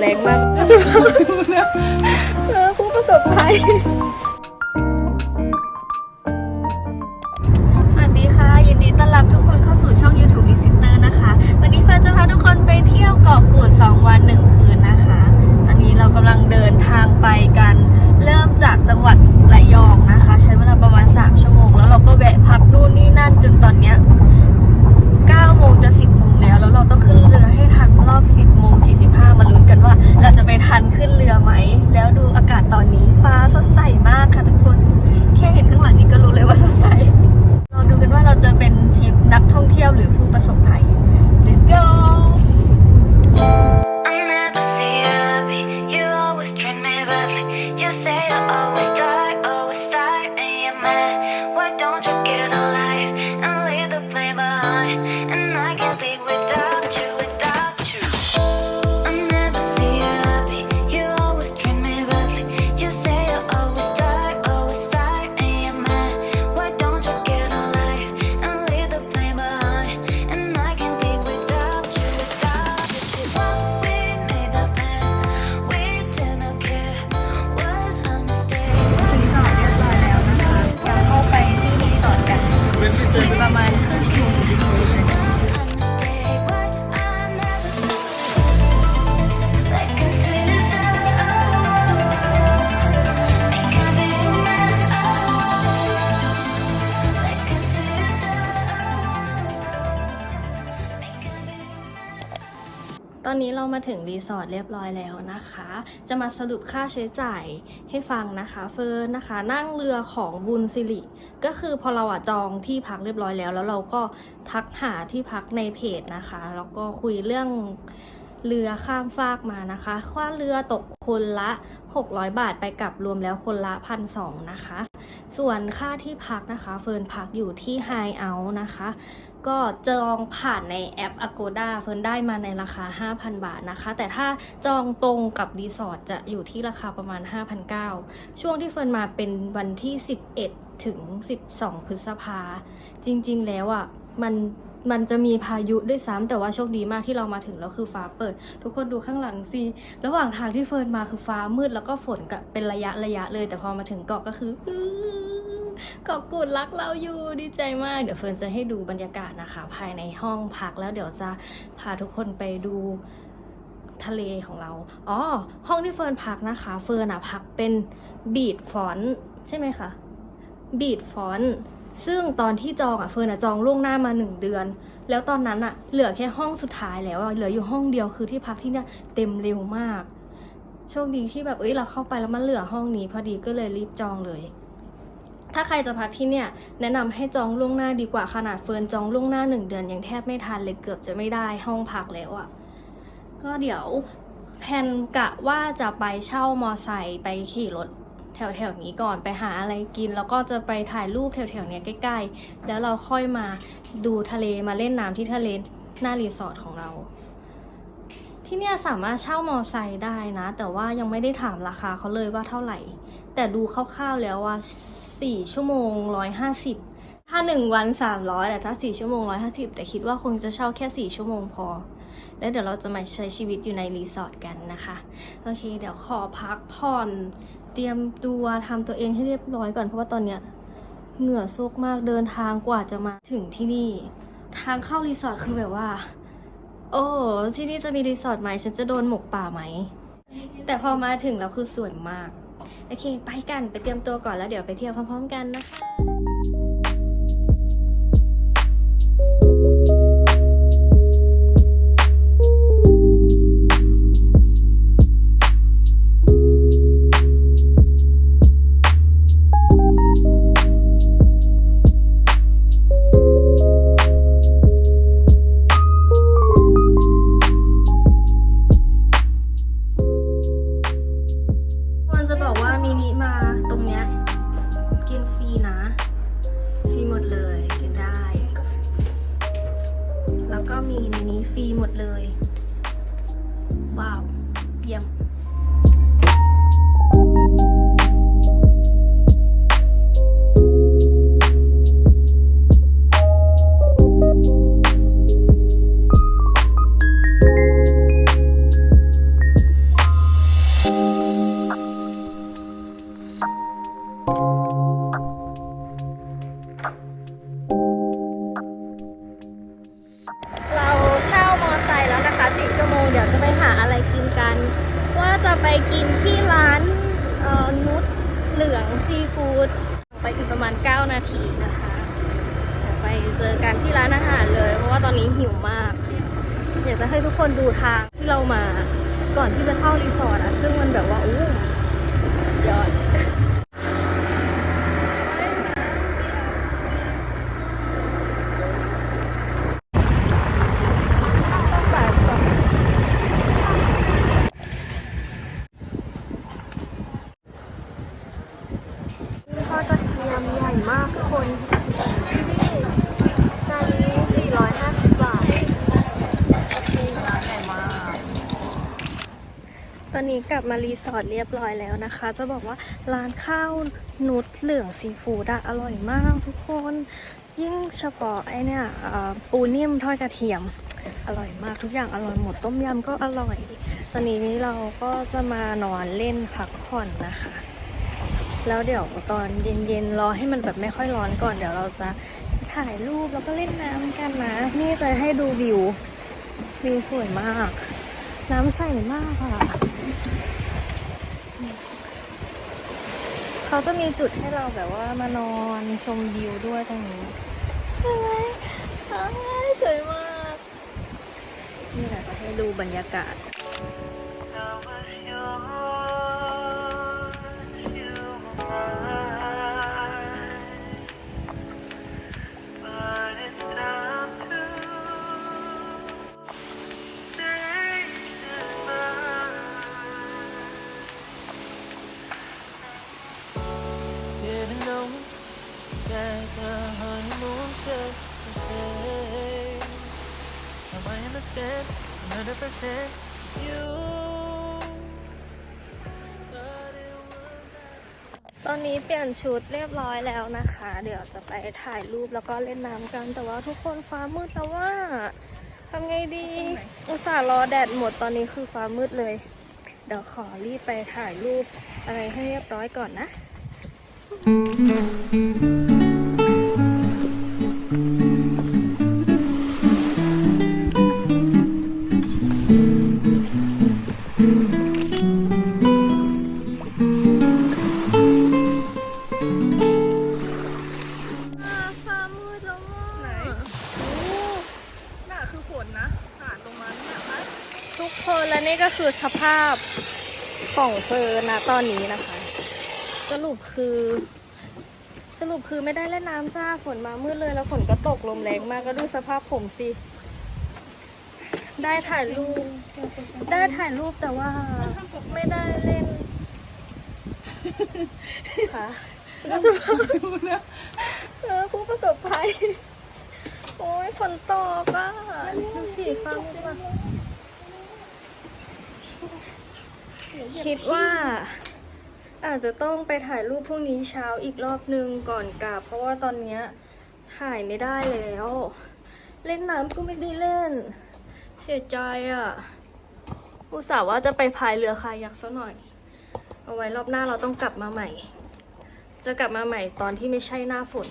แรงมากรู้สึกว่าเออผู้ประสบภัย นนี้เรามาถึงรีสอร์ทเรียบร้อยแล้วนะคะ จะมาสรุปค่าใช้จ่ายให้ฟังนะคะ เฟิร์นนะคะ นั่งเรือของบุญสิริ ก็คือพอเราอะจองที่พักเรียบร้อยแล้ว แล้วเราก็ทักหาที่พักในเพจนะคะ แล้วก็คุยเรื่องเรือข้ามฟากมานะคะ ค่าเรือตกคนละ 600 บาทไปกลับรวมแล้วคนละพันสองนะคะ ส่วนค่าที่พักนะคะ เฟิร์นพักอยู่ที่ High Out นะคะ ก็จองผ่านในแอป Agoda เฟิร์นได้มาในราคา 5,000 บาทนะคะ แต่ถ้าจองตรงกับรีสอร์ทจะอยู่ที่ราคาประมาณ 5,900 ช่วงที่เฟิร์นมาเป็นวันที่ 11 ถึง 12 พฤษภา จริง ๆ แล้วอะมันมันจะมีพายุด้วยซ้ำแต่ว่าโชคดีมากที่เรามาถึงแล้วคือฟ้าเปิด ทุกคนดูข้างหลังสิระหว่างทางที่เฟิร์นมาคือฟ้ามืดแล้วก็ฝนก็เป็นระยะระยะเลย แต่พอมาถึงเกาะก็คือ อื้อเกาะกูดรักเราอยู่ดีใจมาก เดี๋ยวเฟิร์นจะให้ดูบรรยากาศนะคะ ภายในห้องพักแล้วเดี๋ยวจะพาทุกคนไปดูทะเลของเรา อ๋อ ห้องที่เฟิร์นพักนะคะ เฟิร์นอะพักเป็นบีดฟอนใช่ไหมคะ บีดฟอนซึ่งตอนที่จองอะเฟิร์นอะจองล่วงหน้ามาหนึ่งเดือน แล้วตอนนั้นอะเหลือแค่ห้องสุดท้ายแล้วอะเหลืออยู่ห้องเดียวคือที่พักที่เนี่ยเต็มเร็วมาก โชคดีที่แบบเอ้ยเราเข้าไปแล้วมันเหลือห้องนี้ พอดีก็เลยรีบจองเลย ถ้าใครจะพักที่เนี่ย แนะนำให้จองล่วงหน้าดีกว่าขนาดเฟิร์นจองล่วงหน้าหนึ่งเดือนยังแทบไม่ทันเลยเกือบจะไม่ได้ห้องพักแล้วอะก็เดี๋ยวแพนกะว่าจะไปเช่ามอไซค์ไปขี่รถแถวๆนี้ก่อนไปหาอะไรกิน แล้วก็จะไปถ่ายรูปแถวๆเนี้ยใกล้ๆ แล้วเราค่อยมาดูทะเลมาเล่นน้ำที่ทะเลหน้ารีสอร์ทของเรา ที่เนี่ยสามารถเช่ามอไซค์ได้นะ แต่ว่ายังไม่ได้ถามราคาเขาเลยว่าเท่าไหร่ แต่ดูคร่าวๆแล้วว่า สี่ชั่วโมงร้อยห้าสิบถ้าหนึ่งวันสามร้อยแต่ถ้าสี่ชั่วโมงร้อยห้าสิบแต่คิดว่าคงจะเช่าแค่สี่ชั่วโมงพอ แล้วเดี๋ยวเราจะมาใช้ชีวิตอยู่ในรีสอร์ทกันนะคะ โอเค เดี๋ยวขอพักผ่อน เตรียมตัวทำตัวเองให้เรียบร้อยก่อน เพราะว่าตอนเนี้ยเหงื่อซกมากเดินทางกว่าจะมาถึงที่นี่ ทางเข้ารีสอร์ทคือแบบว่า โอ้ที่นี่จะมีรีสอร์ทไหมฉันจะโดนหมกป่าไหม แต่พอมาถึงแล้วคือสวยมาก โอเค ไปกันไปเตรียมตัวก่อนแล้วเดี๋ยวไปเที่ยวพร้อมๆกันนะคะ กินที่ร้านนุชเหลืองซีฟู้ดไปอีกประมาณ 9 นาทีนะคะ ไปเจอกันที่ร้านอาหารเลย เพราะว่าตอนนี้หิวมาก อยากจะให้ทุกคนดูทางที่เรามาก่อนที่จะเข้ารีสอร์ทอะซึ่งมันแบบว่าอู้สุดยอด บาทสองนี่ทอดกระเทียมใหญ่มากทุกคนจานนี้450 บาทตอ นี้กลับมารีสอร์ทเรียบร้อยแล้วนะคะ จะบอกว่าร้านข้าวนุชเหลืองซีฟู้ดอร่อยมากทุกคน ยิ่งเฉพาะไอเนี่ยปูนิ่มทอดกระเทียม อร่อยมากทุกอย่างอร่อยหมดต้มยำก็อร่อย ตอนนี้เราก็จะมานอนเล่นพักผ่อนนะคะ แล้วเดี๋ยวตอนเย็นๆรอให้มันแบบไม่ค่อยร้อนก่อนเดี๋ยวเราจะถ่ายรูปแล้วก็เล่นน้ำกันนะ นี่จะให้ดูวิววิวสวยมาก น้ำใสมากค่ะ เขาจะมีจุดให้เราแบบว่ามานอนชมวิวด้วยตรงนี้สวยไหมอ้ายสวยมาก นี่แหละจะให้ดูบรรยากาศ อนนี้เปลี่ยนชุดเรียบร้อยแล้วนะคะ เดี๋ยวจะไปถ่ายรูปแล้วก็เล่นน้ำกัน แต่ว่าทุกคนฟ้ามืดแล้วว่าทำไงดี อุตส่าห์รอแดดหมดตอนนี้คือฟ้ามืดเลย เดี๋ยวขอรีบไปถ่ายรูปอะไรให้เรียบร้อยก่อนนะ คนและนี่ก็คือสภาพของเฟิร์นะตอนนี้นะคะ สรุปคือ สรุปคือไม่ได้เล่นน้ำจ้าฝนมามืดเลยแล้วฝนก็ตกลมแรงมากก็ดูสภาพผมสิ ได้ถ่ายรูป ได้ถ่ายรูปแต่ว่าไม่ได้เล่นค่ะรู้สึกว่าดูนะเออผู้ประสบภัย โอ้ยฝนตกอะดูสีฟ้ามาก คิดว่า อาจจะต้องไปถ่ายรูปพรุ่งนี้เช้าอีกรอบนึงก่อนกลับ เพราะว่าตอนเนี้ยถ่ายไม่ได้แล้ว เล่นน้ำก็ไม่ได้เล่น เสียใจอะอุตส่าห์ว่าจะไปพายเรือคายักสักหน่อย เอาไว้รอบหน้าเราต้องกลับมาใหม่ จะกลับมาใหม่ตอนที่ไม่ใช่หน้าฝน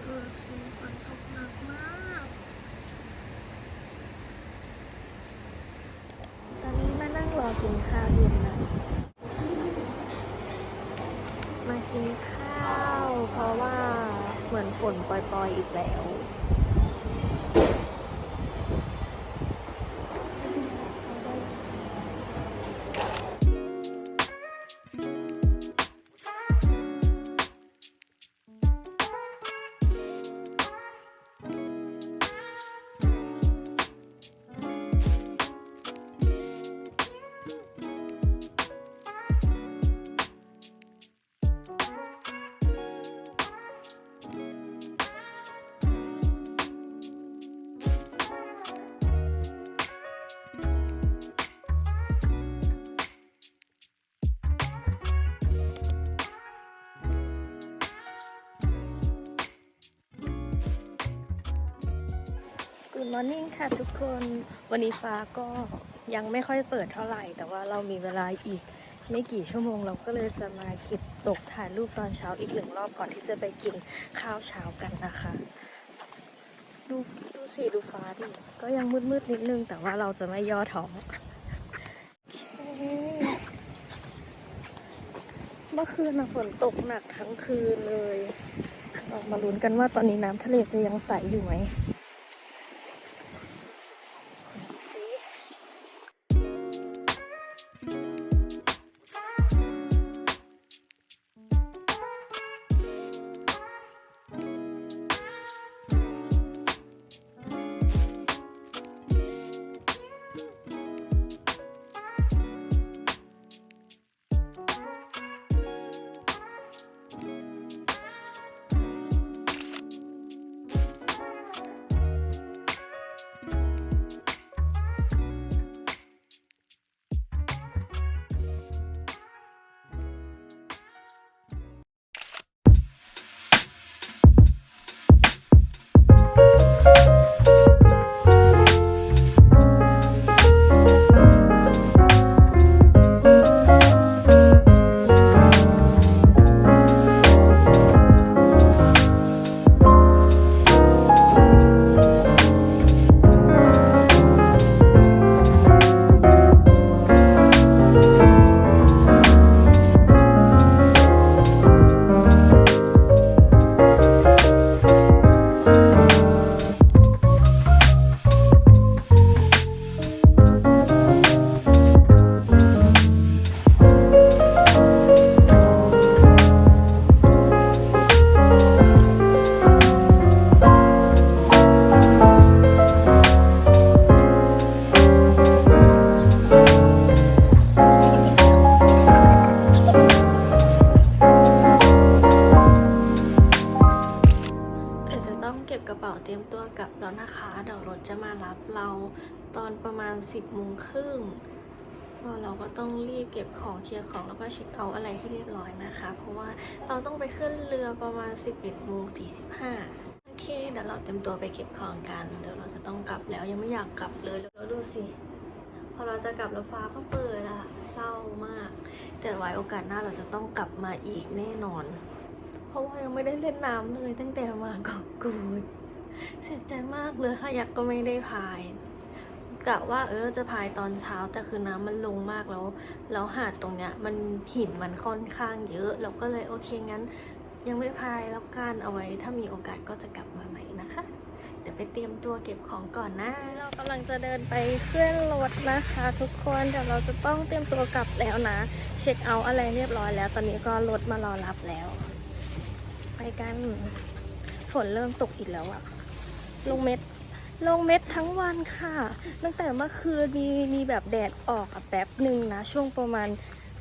เออคือฝนตกหนักมาก ตอนนี้มานั่งรอกินข้าว เย็นนะมากินข้าว เพราะว่าเหมือนฝนปล่อยๆอีกแล้ว Good morning ค่ะทุกคนวันนี้ฟ้าก็ยังไม่ค่อยเปิดเท่าไหร่ แต่ว่าเรามีเวลาอีกไม่กี่ชั่วโมงเราก็เลยจะมาเก็บตกถ่ายรูปตอนเช้าอีกหนึ่งรอบก่อนที่จะไปกินข้าวเช้ากันนะคะ ดูดูสีดูฟ้าดิก็ยังมืดๆนิดนึง แต่ว่าเราจะไม่ย่อท้อโอเมื่อคืนฝนตกหนักทั้งคืนเลย เรามาลุ้นกันว่าตอนนี้น้ำทะเลจะยังใสอยู่ไหม เตรียมตัวกลับแล้วนะคะ เดี๋ยวรถจะมารับเราตอนประมาณ 10โมงครึ่งก็เราก็ต้องรีบเก็บของเคลียร์ของแล้วก็เช็คเอาอะไรให้เรียบร้อยนะคะ เพราะว่าเราต้องไปขึ้นเรือประมาณ 11โมง45 โอเค เดี๋ยวเราเตรียมตัวไปเก็บของกัน เดี๋ยวเราจะต้องกลับแล้วยังไม่อยากกลับเลยแล้วดูสิ พอเราจะกลับแล้วฟ้าก็เปิดอะเศร้ามาก แต่ไว้โอกาสหน้าเราจะต้องกลับมาอีกแน่นอน เพราะว่ายังไม่ได้เล่นน้ำเลยตั้งแต่มาเกาะกูด เสียใจมากเลยค่ะยักก็ไม่ได้พายกะว่าเออจะพายตอนเช้าแต่คือน้ำมันลงมากแล้ว แล้วหาดตรงเนี้ยมันหินมันค่อนข้างเยอะ เราก็เลยโอเคงั้น ยังไม่พายแล้วกันเอาไว้ถ้ามีโอกาสก็จะกลับมาใหม่นะคะ เดี๋ยวไปเตรียมตัวเก็บของก่อนนะ เรากำลังจะเดินไปขึ้นรถนะคะ ทุกคนเดี๋ยวเราจะต้องเตรียมตัวกลับแล้วนะ เช็คเอาท์อะไรเรียบร้อยแล้ว ตอนนี้ก็รถมารอรับแล้ว ไปกันฝนเริ่มตกอีกแล้วอะ ลงเม็ด ลงเม็ดทั้งวันค่ะ ตั้งแต่เมื่อคืนมีมีแบบแดดออกอะแป๊บหนึ่งนะ ช่วงประมาณ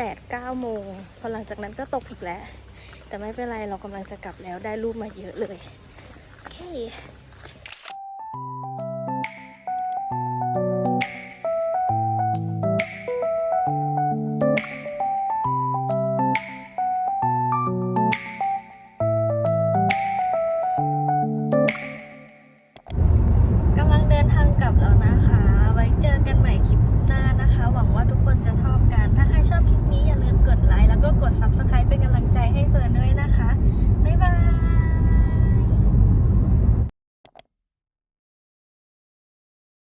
8-9โมง พอหลังจากนั้นก็ตกอีกแล้ว แต่ไม่เป็นไรเรากำลังจะกลับแล้วได้รูปมาเยอะเลย โอเค